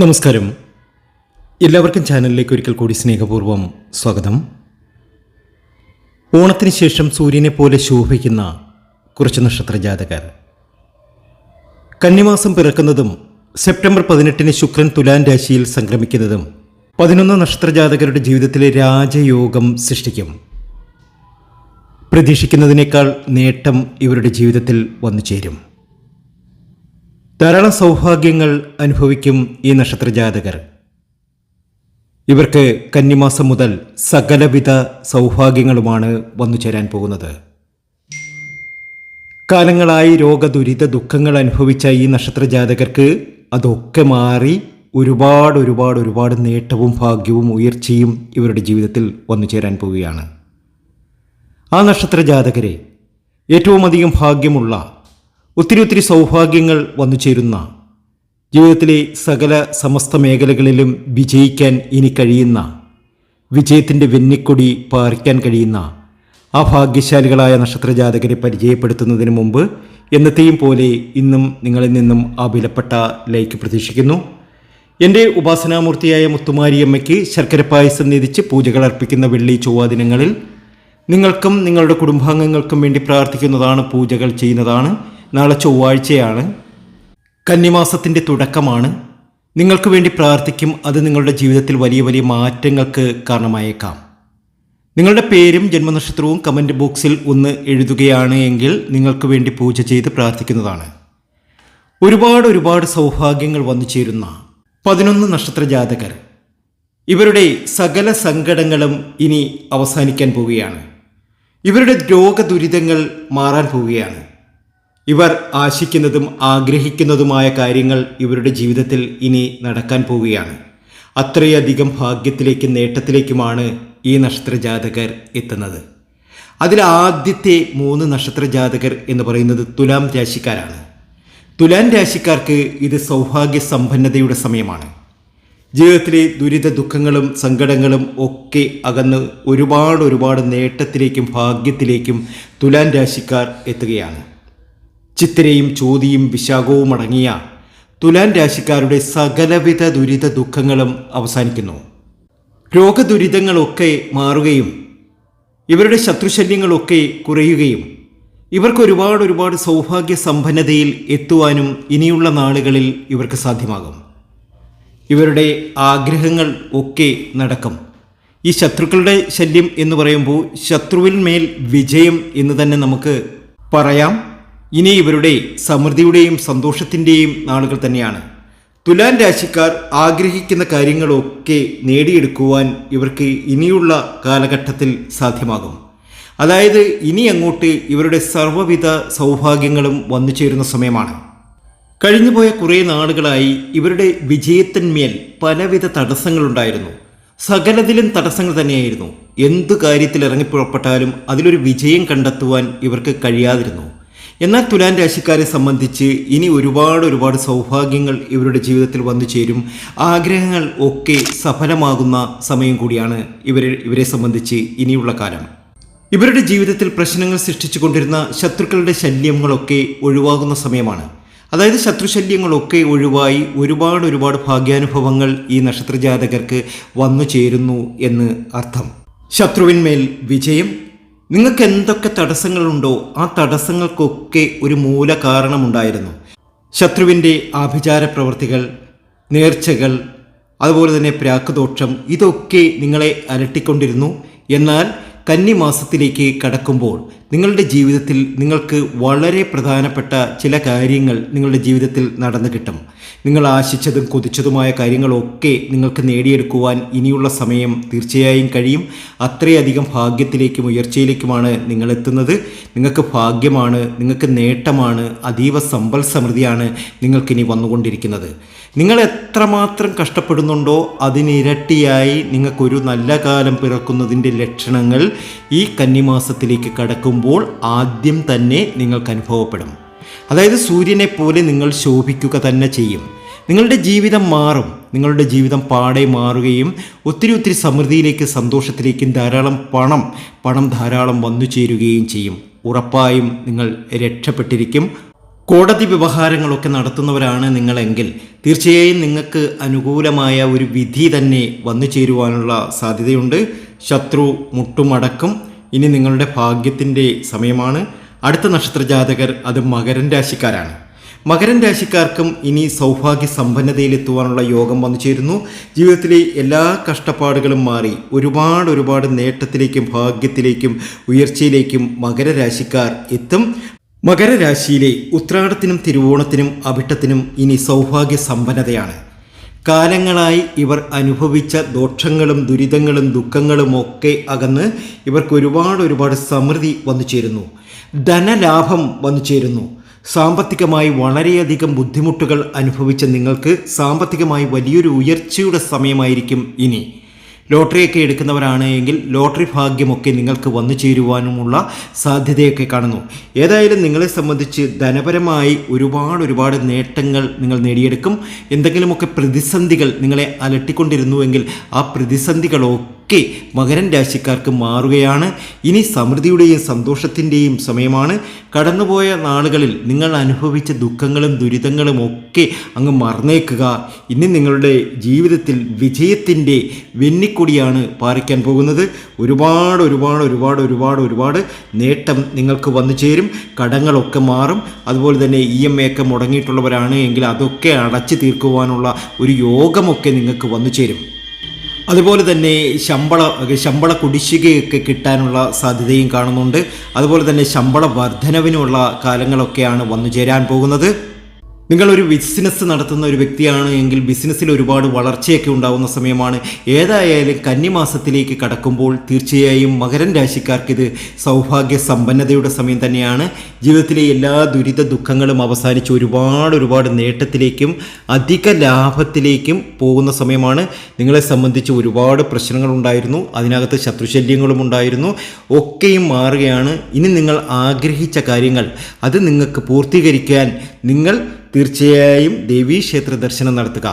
നമസ്കാരം. എല്ലാവർക്കും ചാനലിലേക്ക് ഒരിക്കൽ കൂടി സ്നേഹപൂർവം സ്വാഗതം. ഓണത്തിന് ശേഷം സൂര്യനെ പോലെ ശോഭിക്കുന്ന കുറച്ച് നക്ഷത്ര ജാതകർ. കന്നിമാസം പിറക്കുന്നതും സെപ്റ്റംബർ പതിനെട്ടിന് ശുക്രൻ തുലാൻ രാശിയിൽ സംക്രമിക്കുന്നതും പതിനൊന്ന് നക്ഷത്ര ജാതകരുടെ ജീവിതത്തിലെ രാജയോഗം സൃഷ്ടിക്കും. പ്രതീക്ഷിക്കുന്നതിനേക്കാൾ നേട്ടം ഇവരുടെ ജീവിതത്തിൽ വന്നു ചേരും ധാരാളം സൗഭാഗ്യങ്ങൾ അനുഭവിക്കും ഈ നക്ഷത്രജാതകർ. ഇവർക്ക് കന്നിമാസം മുതൽ സകലവിധ സൗഭാഗ്യങ്ങളുമാണ് വന്നു ചേരാൻ പോകുന്നത്. കാലങ്ങളായി രോഗദുരിത ദുഃഖങ്ങൾ അനുഭവിച്ച ഈ നക്ഷത്രജാതകർക്ക് അതൊക്കെ മാറി ഒരുപാട് ഒരുപാട് ഒരുപാട് നേട്ടവും ഭാഗ്യവും ഉയർച്ചയും ഇവരുടെ ജീവിതത്തിൽ വന്നു ചേരാൻ പോവുകയാണ്. ആ നക്ഷത്രജാതകരെ ഏറ്റവും അധികം ഭാഗ്യമുള്ള ഒത്തിരി ഒത്തിരി സൗഭാഗ്യങ്ങൾ വന്നു ചേരുന്ന ജീവിതത്തിലെ സകല സമസ്ത മേഖലകളിലും വിജയിക്കാൻ ഇനി കഴിയുന്ന വിജയത്തിന്റെ വെന്നിക്കൊടി പാറിക്കാൻ കഴിയുന്ന ആ ഭാഗ്യശാലികളായ നക്ഷത്രജാതകരെ പരിചയപ്പെടുത്തുന്നതിന് മുമ്പ് എന്നത്തെയും പോലെ ഇന്നും നിങ്ങളിൽ നിന്നും ആ വിലപ്പെട്ട ലൈക്ക് പ്രതീക്ഷിക്കുന്നു. എന്റെ ഉപാസനാമൂർത്തിയായ മുത്തുമാരിയമ്മയ്ക്ക് ശർക്കര പായസം നിധിച്ച് പൂജകൾ അർപ്പിക്കുന്ന വെള്ളി ചൊവ്വ ദിനങ്ങളിൽ നിങ്ങൾക്കും നിങ്ങളുടെ കുടുംബാംഗങ്ങൾക്കും വേണ്ടി പ്രാർത്ഥിക്കുന്നതാണ് പൂജകൾ ചെയ്യുന്നതാണ്. നാളെ ചൊവ്വാഴ്ചയാണ്. കന്നിമാസത്തിന്റെ തുടക്കമാണ്. നിങ്ങൾക്ക് വേണ്ടി പ്രാർത്ഥിക്കും. അത് നിങ്ങളുടെ ജീവിതത്തിൽ വലിയ വലിയ മാറ്റങ്ങൾക്ക് കാരണമായേക്കാം. നിങ്ങളുടെ പേരും ജന്മനക്ഷത്രവും കമന്റ് ബോക്സിൽ ഒന്ന് എഴുതുകയാണ് എങ്കിൽ നിങ്ങൾക്ക് വേണ്ടി പൂജ ചെയ്ത് പ്രാർത്ഥിക്കുന്നതാണ്. ഒരുപാട് ഒരുപാട് സൗഭാഗ്യങ്ങൾ വന്നു ചേരുന്ന പതിനൊന്ന് നക്ഷത്ര ജാതകർ. ഇവരുടെ സകല സങ്കടങ്ങളും ഇനി അവസാനിക്കാൻ പോവുകയാണ്. ഇവരുടെ രോഗദുരിതങ്ങൾ മാറാൻ പോവുകയാണ്. ഇവർ ആശിക്കുന്നതും ആഗ്രഹിക്കുന്നതുമായ കാര്യങ്ങൾ ഇവരുടെ ജീവിതത്തിൽ ഇനി നടക്കാൻ പോവുകയാണ്. അത്രയധികം ഭാഗ്യത്തിലേക്കും നേട്ടത്തിലേക്കുമാണ് ഈ നക്ഷത്ര ജാതകർ എത്തുന്നത്. അതിൽ ആദ്യത്തെ മൂന്ന് നക്ഷത്രജാതകർ എന്ന് പറയുന്നത് തുലാം രാശിക്കാരാണ്. തുലാം രാശിക്കാർക്ക് ഇത് സൗഭാഗ്യ സമ്പന്നതയുടെ സമയമാണ്. ജീവിതത്തിലെ ദുരിത ദുഃഖങ്ങളും സങ്കടങ്ങളും ഒക്കെ അകന്ന് ഒരുപാട് ഒരുപാട് നേട്ടത്തിലേക്കും ഭാഗ്യത്തിലേക്കും തുലാൻ രാശിക്കാർ എത്തുകയാണ്. ചിത്തിരയും ചോതിയും വിശാഖവും അടങ്ങിയ തുലാൻ രാശിക്കാരുടെ സകലവിധ ദുരിത ദുഃഖങ്ങളും അവസാനിക്കുന്നു. രോഗദുരിതങ്ങളൊക്കെ മാറുകയും ഇവരുടെ ശത്രുശല്യങ്ങളൊക്കെ കുറയുകയും ഇവർക്ക് ഒരുപാട് ഒരുപാട് സൗഭാഗ്യ സമ്പന്നതയിൽ എത്തുവാനും ഇനിയുള്ള നാളുകളിൽ ഇവർക്ക് സാധ്യമാകും. ഇവരുടെ ആഗ്രഹങ്ങൾ ഒക്കെ നടക്കും. ഈ ശത്രുക്കളുടെ ശല്യം എന്ന് പറയുമ്പോൾ ശത്രുവിന്മേൽ വിജയം എന്ന് തന്നെ നമുക്ക് പറയാം. ഇനി ഇവരുടെ സമൃദ്ധിയുടെയും സന്തോഷത്തിന്റെയും നാളുകൾ തന്നെയാണ്. തുലാൻ രാശിക്കാർ ആഗ്രഹിക്കുന്ന കാര്യങ്ങളൊക്കെ നേടിയെടുക്കുവാൻ ഇവർക്ക് ഇനിയുള്ള കാലഘട്ടത്തിൽ സാധ്യമാകും. അതായത് ഇനി അങ്ങോട്ട് ഇവരുടെ സർവവിധ സൗഭാഗ്യങ്ങളും വന്നു ചേരുന്ന സമയമാണ്. കഴിഞ്ഞുപോയ കുറേ നാളുകളായി ഇവരുടെ വിജയത്തിന്മേൽ പലവിധ തടസ്സങ്ങളുണ്ടായിരുന്നു. സകലതിലും തടസ്സങ്ങൾ തന്നെയായിരുന്നു. എന്തു കാര്യത്തിൽ ഇറങ്ങിപ്പുറപ്പെട്ടാലും അതിലൊരു വിജയം കണ്ടെത്തുവാൻ ഇവർക്ക് കഴിയാതിരുന്നു. എന്നാൽ തുലാൻ രാശിക്കാരെ സംബന്ധിച്ച് ഇനി ഒരുപാട് ഒരുപാട് സൗഭാഗ്യങ്ങൾ ഇവരുടെ ജീവിതത്തിൽ വന്നു ചേരും. ആഗ്രഹങ്ങൾ ഒക്കെ സഫലമാകുന്ന സമയം കൂടിയാണ് ഇവരെ ഇവരെ സംബന്ധിച്ച് ഇനിയുള്ള കാലം. ഇവരുടെ ജീവിതത്തിൽ പ്രശ്നങ്ങൾ സൃഷ്ടിച്ചു കൊണ്ടിരുന്ന ശത്രുക്കളുടെ ശല്യങ്ങളൊക്കെ ഒഴിവാകുന്ന സമയമാണ്. അതായത് ശത്രുശല്യങ്ങളൊക്കെ ഒഴിവായി ഒരുപാട് ഒരുപാട് ഭാഗ്യാനുഭവങ്ങൾ ഈ നക്ഷത്രജാതകർക്ക് വന്നു ചേരുന്നു എന്ന് അർത്ഥം. ശത്രുവിന്മേൽ വിജയം നിങ്ങൾക്ക് എന്തൊക്കെ തടസ്സങ്ങളുണ്ടോ ആ തടസ്സങ്ങൾക്കൊക്കെ ഒരു മൂല കാരണമുണ്ടായിരുന്നു ശത്രുവിന്റെ ആഭിചാര പ്രവൃത്തികൾ നേർച്ചകൾ അതുപോലെ തന്നെ പ്രാക്കുദോഷം ഇതൊക്കെ നിങ്ങളെ അലട്ടിക്കൊണ്ടിരുന്നു. എന്നാൽ കന്നിമാസത്തിലേക്ക് കടക്കുമ്പോൾ നിങ്ങളുടെ ജീവിതത്തിൽ നിങ്ങൾക്ക് വളരെ പ്രധാനപ്പെട്ട ചില കാര്യങ്ങൾ നിങ്ങളുടെ ജീവിതത്തിൽ നടന്നു കിട്ടും. നിങ്ങൾ ആശിച്ചതും കൊതിച്ചതുമായ കാര്യങ്ങളൊക്കെ നിങ്ങൾക്ക് നേടിയെടുക്കുവാൻ ഇനിയുള്ള സമയം തീർച്ചയായും കഴിയും. അത്രയധികം ഭാഗ്യത്തിലേക്കും ഉയർച്ചയിലേക്കുമാണ് നിങ്ങൾ എത്തുന്നത്. നിങ്ങൾക്ക് ഭാഗ്യമാണ് നിങ്ങൾക്ക് നേട്ടമാണ് അതീവ സമ്പൽ സമൃദ്ധിയാണ് നിങ്ങൾക്കിനി വന്നുകൊണ്ടിരിക്കുന്നത്. നിങ്ങൾ എത്രമാത്രം കഷ്ടപ്പെടുന്നുണ്ടോ അതിനിരട്ടിയായി നിങ്ങൾക്കൊരു നല്ല കാലം പിറക്കുന്നതിന്റെ ലക്ഷണങ്ങൾ ഈ കന്നിമാസത്തിലേക്ക് കടക്കുമ്പോൾ ആദ്യം തന്നെ നിങ്ങൾക്ക് അനുഭവപ്പെടും. അതായത് സൂര്യനെ പോലെ നിങ്ങൾ ശോഭിക്കുക തന്നെ ചെയ്യും. നിങ്ങളുടെ ജീവിതം മാറും. നിങ്ങളുടെ ജീവിതം പാടെ മാറുകയും ഒത്തിരി ഒത്തിരി സമൃദ്ധിയിലേക്ക് സന്തോഷത്തിലേക്കും ധാരാളം പണം പണം ധാരാളം വന്നു ചേരുകയും ചെയ്യും. ഉറപ്പായും നിങ്ങൾ രക്ഷപ്പെട്ടിരിക്കും. കോടതി വ്യവഹാരങ്ങളൊക്കെ നടത്തുന്നവരാണ് നിങ്ങളെങ്കിൽ തീർച്ചയായും നിങ്ങൾക്ക് അനുകൂലമായ ഒരു വിധി തന്നെ വന്നു ചേരുവാനുള്ള സാധ്യതയുണ്ട്. ശത്രു മുട്ടുമടക്കും ഇനി നിങ്ങളുടെ ഭാഗ്യത്തിന്റെ സമയമാണ്. അടുത്ത നക്ഷത്ര ജാതകർ അത് മകരൻ രാശിക്കാരാണ്. മകരൻ രാശിക്കാർക്കും ഇനി സൗഭാഗ്യ സമ്പന്നതയിലെത്തുവാനുള്ള യോഗം വന്നു ചേരുന്നു. ജീവിതത്തിലെ എല്ലാ കഷ്ടപ്പാടുകളും മാറി ഒരുപാട് ഒരുപാട് നേട്ടത്തിലേക്കും ഭാഗ്യത്തിലേക്കും ഉയർച്ചയിലേക്കും മകരരാശിക്കാർ എത്തും. മകരരാശിയിലെ ഉത്രാടത്തിനും തിരുവോണത്തിനും അവിട്ടത്തിനും ഇനി സൗഭാഗ്യ സമ്പന്നതയാണ് കാലങ്ങളായി ഇവർ അനുഭവിച്ച ദോഷങ്ങളും ദുരിതങ്ങളും ദുഃഖങ്ങളും ഒക്കെ അകന്ന് ഇവർക്ക് ഒരുപാട് ഒരുപാട് സമൃദ്ധി വന്നു ചേരുന്നു. ധനലാഭം വന്നു ചേരുന്നു. സാമ്പത്തികമായി വളരെയധികം ബുദ്ധിമുട്ടുകൾ അനുഭവിച്ച നിങ്ങൾക്ക് സാമ്പത്തികമായി വലിയൊരു ഉയർച്ചയുടെ സമയമായിരിക്കും ഇനി. ലോട്ടറിയൊക്കെ എടുക്കുന്നവരാണ് എങ്കിൽ ലോട്ടറി ഭാഗ്യമൊക്കെ നിങ്ങൾക്ക് വന്നു ചേരുവാനുമുള്ള സാധ്യതയൊക്കെ കാണുന്നു. ഏതായാലും നിങ്ങളെ സംബന്ധിച്ച് ധനപരമായി ഒരുപാട് ഒരുപാട് നേട്ടങ്ങൾ നിങ്ങൾ നേടിയെടുക്കും. എന്തെങ്കിലുമൊക്കെ പ്രതിസന്ധികൾ നിങ്ങളെ അലട്ടിക്കൊണ്ടിരുന്നുവെങ്കിൽ ആ പ്രതിസന്ധികളൊക്കെ മകരൻ രാശിക്കാർക്ക് മാറുകയാണ്. ഇനി സമൃദ്ധിയുടെയും സന്തോഷത്തിന്റെയും സമയമാണ്. കടന്നുപോയ നാളുകളിൽ നിങ്ങൾ അനുഭവിച്ച ദുഃഖങ്ങളും ദുരിതങ്ങളും ഒക്കെ അങ്ങ് മറന്നേക്കുക. ഇനി നിങ്ങളുടെ ജീവിതത്തിൽ വിജയത്തിന്റെ വെന്നിക്കൊടിയാണ് പാറിക്കാൻ പോകുന്നത്. ഒരുപാട് ഒരുപാട് ഒരുപാട് ഒരുപാട് ഒരുപാട് നേട്ടം നിങ്ങൾക്ക് വന്നു ചേരും. കടങ്ങളൊക്കെ മാറും. അതുപോലെ തന്നെ ഇ എം എ ഒക്കെ മുടങ്ങിയിട്ടുള്ളവരാണ് എങ്കിൽ അതൊക്കെ അടച്ചു തീർക്കുവാനുള്ള ഒരു യോഗമൊക്കെ നിങ്ങൾക്ക് വന്നു ചേരും. അതുപോലെ തന്നെ ശമ്പള ശമ്പള കുടിശ്ശികയൊക്കെ കിട്ടാനുള്ള സാധ്യതയും കാണുന്നുണ്ട്. അതുപോലെ തന്നെ ശമ്പള വർധനവിനുള്ള കാലങ്ങളൊക്കെയാണ് വന്നു ചേരാൻ പോകുന്നത്. നിങ്ങളൊരു ബിസിനസ് നടത്തുന്ന ഒരു വ്യക്തിയാണ് എങ്കിൽ ബിസിനസ്സിൽ ഒരുപാട് വളർച്ചയൊക്കെ ഉണ്ടാകുന്ന സമയമാണ്. ഏതായാലും കന്നിമാസത്തിലേക്ക് കടക്കുമ്പോൾ തീർച്ചയായും മകരൻ രാശിക്കാർക്ക് ഇത് സൗഭാഗ്യ സമ്പന്നതയുടെ സമയം തന്നെയാണ്. ജീവിതത്തിലെ എല്ലാ ദുരിത ദുഃഖങ്ങളും അവസാനിച്ച് ഒരുപാട് ഒരുപാട് നേട്ടത്തിലേക്കും അധിക ലാഭത്തിലേക്കും പോകുന്ന സമയമാണ്. നിങ്ങളെ സംബന്ധിച്ച് ഒരുപാട് പ്രശ്നങ്ങളുണ്ടായിരുന്നു അതിനകത്ത് ശത്രുശല്യങ്ങളും ഉണ്ടായിരുന്നു. ഒക്കെയും മാറുകയാണ്. ഇനി നിങ്ങൾ ആഗ്രഹിച്ച കാര്യങ്ങൾ അത് നിങ്ങൾക്ക് പൂർത്തീകരിക്കാൻ നിങ്ങൾ തീർച്ചയായും ദേവീക്ഷേത്ര ദർശനം നടത്തുക.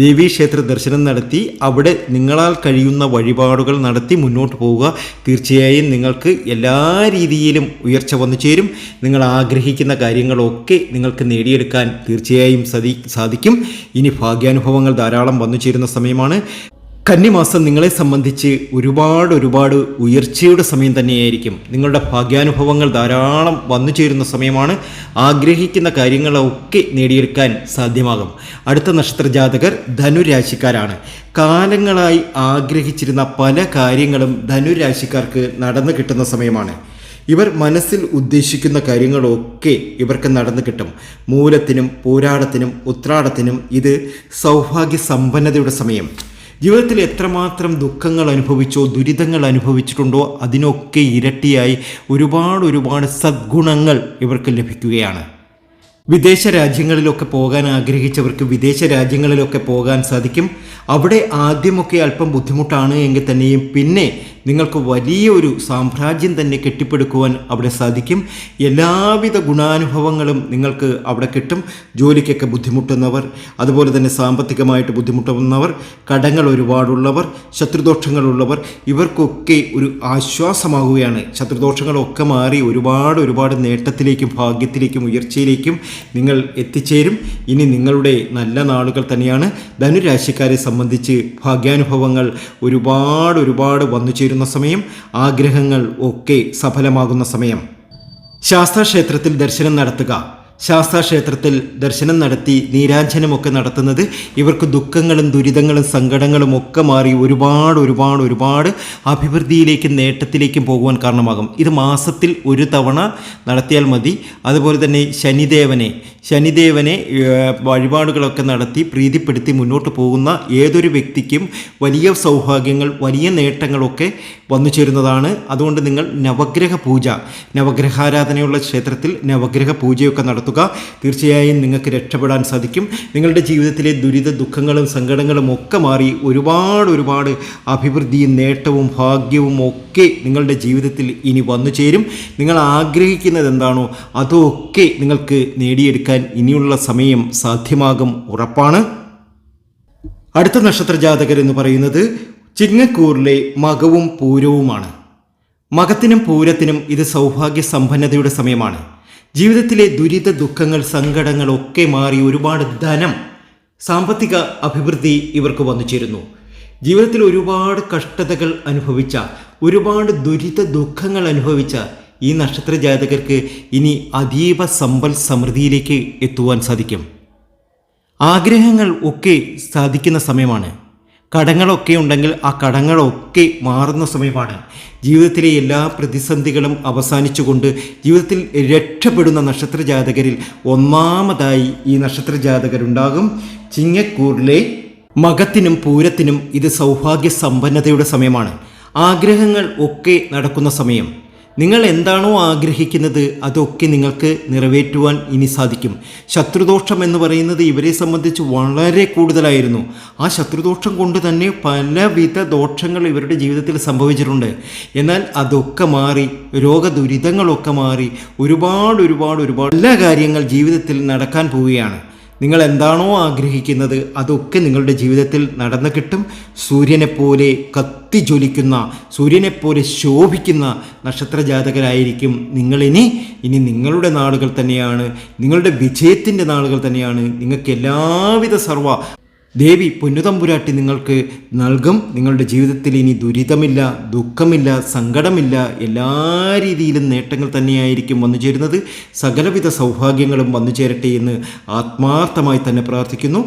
ദേവീക്ഷേത്ര ദർശനം നടത്തി അവിടെ നിങ്ങളാൽ കഴിയുന്ന വഴിപാടുകൾ നടത്തി മുന്നോട്ട് പോവുക. തീർച്ചയായും നിങ്ങൾക്ക് എല്ലാ രീതിയിലും ഉയർച്ച വന്നു ചേരും. നിങ്ങൾ ആഗ്രഹിക്കുന്ന കാര്യങ്ങളൊക്കെ നിങ്ങൾക്ക് നേടിയെടുക്കാൻ തീർച്ചയായും സാധിക്കും. ഇനി ഭാഗ്യാനുഭവങ്ങൾ ധാരാളം വന്നു ചേരുന്ന സമയമാണ്. കന്നിമാസം നിങ്ങളെ സംബന്ധിച്ച് ഒരുപാട് ഒരുപാട് ഉയർച്ചയുടെ സമയം തന്നെയായിരിക്കും. നിങ്ങളുടെ ഭാഗ്യാനുഭവങ്ങൾ ധാരാളം വന്നു ചേരുന്ന സമയമാണ്. ആഗ്രഹിക്കുന്ന കാര്യങ്ങളൊക്കെ നേടിയെടുക്കാൻ സാധ്യമാകും. അടുത്ത നക്ഷത്ര ജാതകർ ധനുരാശിക്കാരാണ്. കാലങ്ങളായി ആഗ്രഹിച്ചിരുന്ന പല കാര്യങ്ങളും ധനുരാശിക്കാർക്ക് നടന്നു കിട്ടുന്ന സമയമാണ്. ഇവർ മനസ്സിൽ ഉദ്ദേശിക്കുന്ന കാര്യങ്ങളൊക്കെ ഇവർക്ക് നടന്നു കിട്ടും. മൂലത്തിനും പോരാടത്തിനും ഉത്രാടത്തിനും ഇത് സൗഭാഗ്യ സമ്പന്നതയുടെ സമയം. ജീവിതത്തിൽ എത്രമാത്രം ദുഃഖങ്ങൾ അനുഭവിച്ചോ ദുരിതങ്ങൾ അനുഭവിച്ചിട്ടുണ്ടോ അതിനൊക്കെ ഇരട്ടിയായി ഒരുപാട് ഒരുപാട് സദ്ഗുണങ്ങൾ ഇവർക്ക് ലഭിക്കുകയാണ്. വിദേശ രാജ്യങ്ങളിലൊക്കെ പോകാൻ ആഗ്രഹിച്ചവർക്ക് വിദേശ രാജ്യങ്ങളിലൊക്കെ പോകാൻ സാധിക്കും. അവിടെ ആദ്യമൊക്കെ അല്പം ബുദ്ധിമുട്ടാണ് എങ്കിൽ തന്നെയും പിന്നെ നിങ്ങൾക്ക് വലിയൊരു സാമ്രാജ്യം തന്നെ കെട്ടിപ്പടുക്കുവാൻ അവിടെ സാധിക്കും. എല്ലാവിധ ഗുണാനുഭവങ്ങളും നിങ്ങൾക്ക് അവിടെ കിട്ടും. ജോലിക്കൊക്കെ ബുദ്ധിമുട്ടുന്നവർ അതുപോലെ തന്നെ സാമ്പത്തികമായിട്ട് ബുദ്ധിമുട്ടുന്നവർ കടങ്ങൾ ഒരുപാടുള്ളവർ ശത്രുദോഷങ്ങളുള്ളവർ ഇവർക്കൊക്കെ ഒരു ആശ്വാസമാകുകയാണ് ശത്രുദോഷങ്ങളൊക്കെ മാറി ഒരുപാട് ഒരുപാട് നേട്ടത്തിലേക്കും ഭാഗ്യത്തിലേക്കും ഉയർച്ചയിലേക്കും നിങ്ങൾ എത്തിച്ചേരും. ഇനി നിങ്ങളുടെ നല്ല നാളുകൾ തന്നെയാണ്. ധനുരാശിക്കാരെ സംബന്ധിച്ച് ഭാഗ്യാനുഭവങ്ങൾ ഒരുപാട് ഒരുപാട് വന്നു ചേരുന്ന സമയം. ആഗ്രഹങ്ങൾ ഒക്കെ സഫലമാകുന്ന സമയം. ശാസ്താക്ഷേത്രത്തിൽ ദർശനം നടത്തുക. ശാസ്താക്ഷേത്രത്തിൽ ദർശനം നടത്തി നീരാഞ്ജനമൊക്കെ നടത്തുന്നത്. ഇവർക്ക് ദുഃഖങ്ങളും ദുരിതങ്ങളും സങ്കടങ്ങളും ഒക്കെ മാറി ഒരുപാട് ഒരുപാട് ഒരുപാട് അഭിവൃദ്ധിയിലേക്കും നേട്ടത്തിലേക്കും പോകുവാൻ കാരണമാകും. ഇത് മാസത്തിൽ ഒരു തവണ നടത്തിയാൽ മതി. അതുപോലെ തന്നെ ശനിദേവനെ ശനിദേവനെ വഴിപാടുകളൊക്കെ നടത്തി പ്രീതിപ്പെടുത്തി മുന്നോട്ട് പോകുന്ന ഏതൊരു വ്യക്തിക്കും വലിയ സൗഭാഗ്യങ്ങൾ വലിയ നേട്ടങ്ങളൊക്കെ വന്നു ചേരുന്നതാണ്. അതുകൊണ്ട് നിങ്ങൾ നവഗ്രഹ പൂജ നവഗ്രഹാരാധനയുള്ള ക്ഷേത്രത്തിൽ നവഗ്രഹ പൂജയൊക്കെ നടത്തുക. തീർച്ചയായും നിങ്ങൾക്ക് രക്ഷപ്പെടാൻ സാധിക്കും. നിങ്ങളുടെ ജീവിതത്തിലെ ദുരിത ദുഃഖങ്ങളും സങ്കടങ്ങളും ഒക്കെ മാറി ഒരുപാട് ഒരുപാട് അഭിവൃദ്ധിയും നേട്ടവും ഭാഗ്യവും ഒക്കെ നിങ്ങളുടെ ജീവിതത്തിൽ ഇനി വന്നു ചേരും. നിങ്ങൾ ആഗ്രഹിക്കുന്നത് എന്താണോ അതൊക്കെ നിങ്ങൾക്ക് നേടിയെടുക്കാൻ ഇനിയുള്ള സമയം സാധ്യമാകും ഉറപ്പാണ്. അടുത്ത നക്ഷത്ര ജാതകർ എന്ന് പറയുന്നത് ചിങ്ങക്കൂറിലെ മകവും പൂരവുമാണ്. മകത്തിനും പൂരത്തിനും ഇത് സൗഭാഗ്യ സമ്പന്നതയുടെ സമയമാണ്. ജീവിതത്തിലെ ദുരിത ദുഃഖങ്ങൾ സങ്കടങ്ങൾ ഒക്കെ മാറി ഒരുപാട് ധനം സാമ്പത്തിക അഭിവൃദ്ധി ഇവർക്ക് വന്നു ചേരുന്നു. ജീവിതത്തിൽ ഒരുപാട് കഷ്ടതകൾ അനുഭവിച്ച ഒരുപാട് ദുരിത ദുഃഖങ്ങൾ അനുഭവിച്ച ഈ നക്ഷത്ര ജാതകർക്ക് ഇനി അതീവ സമ്പൽ സമൃദ്ധിയിലേക്ക് എത്തുവാൻ സാധിക്കും. ആഗ്രഹങ്ങൾ ഒക്കെ സാധിക്കുന്ന സമയമാണ്. കടങ്ങളൊക്കെ ഉണ്ടെങ്കിൽ ആ കടങ്ങളൊക്കെ മാറുന്ന സമയമാണ്. ജീവിതത്തിലെ എല്ലാ പ്രതിസന്ധികളും അവസാനിച്ചുകൊണ്ട് ജീവിതത്തിൽ രക്ഷപ്പെടുന്ന നക്ഷത്ര ജാതകരിൽ ഒന്നാമതായി ഈ നക്ഷത്ര ജാതകരുണ്ടാകും ചിങ്ങക്കൂറിലെ മകത്തിനും പൂരത്തിനും ഇത് സൗഭാഗ്യ സമ്പന്നതയുടെ സമയമാണ്. ആഗ്രഹങ്ങൾ ഒക്കെ നടക്കുന്ന സമയം. നിങ്ങൾ എന്താണോ ആഗ്രഹിക്കുന്നത് അതൊക്കെ നിങ്ങൾക്ക് നിറവേറ്റുവാൻ ഇനി സാധിക്കും. ശത്രുദോഷം എന്ന് പറയുന്നത് ഇവരെ സംബന്ധിച്ച് വളരെ കൂടുതലായിരുന്നു. ആ ശത്രുദോഷം കൊണ്ട് തന്നെ പലവിധ ദോഷങ്ങൾ ഇവരുടെ ജീവിതത്തിൽ സംഭവിച്ചിട്ടുണ്ട്. എന്നാൽ അതൊക്കെ മാറി രോഗദുരിതങ്ങളൊക്കെ മാറി ഒരുപാട് ഒരുപാട് ഒരുപാട് എല്ലാ കാര്യങ്ങൾ ജീവിതത്തിൽ നടക്കാൻ പോവുകയാണ്. നിങ്ങൾ എന്താണോ ആഗ്രഹിക്കുന്നത് അതൊക്കെ നിങ്ങളുടെ ജീവിതത്തിൽ നടന്നു കിട്ടും. സൂര്യനെപ്പോലെ കത്തിജ്വലിക്കുന്ന സൂര്യനെപ്പോലെ ശോഭിക്കുന്ന നക്ഷത്രജാതകരായിരിക്കും നിങ്ങളിനി. ഇനി നിങ്ങളുടെ നാളുകൾ തന്നെയാണ്. നിങ്ങളുടെ വിജയത്തിന്റെ നാളുകൾ തന്നെയാണ്. നിങ്ങൾക്ക് എല്ലാവിധ സർവ ദേവി പൊന്നുതമ്പുരാട്ടി നിങ്ങൾക്ക് നൽകും. നിങ്ങളുടെ ജീവിതത്തിൽ ഇനി ദുരിതമില്ല ദുഃഖമില്ല സങ്കടമില്ല. എല്ലാ രീതിയിലും നേട്ടങ്ങൾ തന്നെയായിരിക്കും വന്നു ചേരുന്നത്. സകലവിധ സൗഭാഗ്യങ്ങളും വന്നു ചേരട്ടെ എന്ന് ആത്മാർത്ഥമായി തന്നെ പ്രാർത്ഥിക്കുന്നു.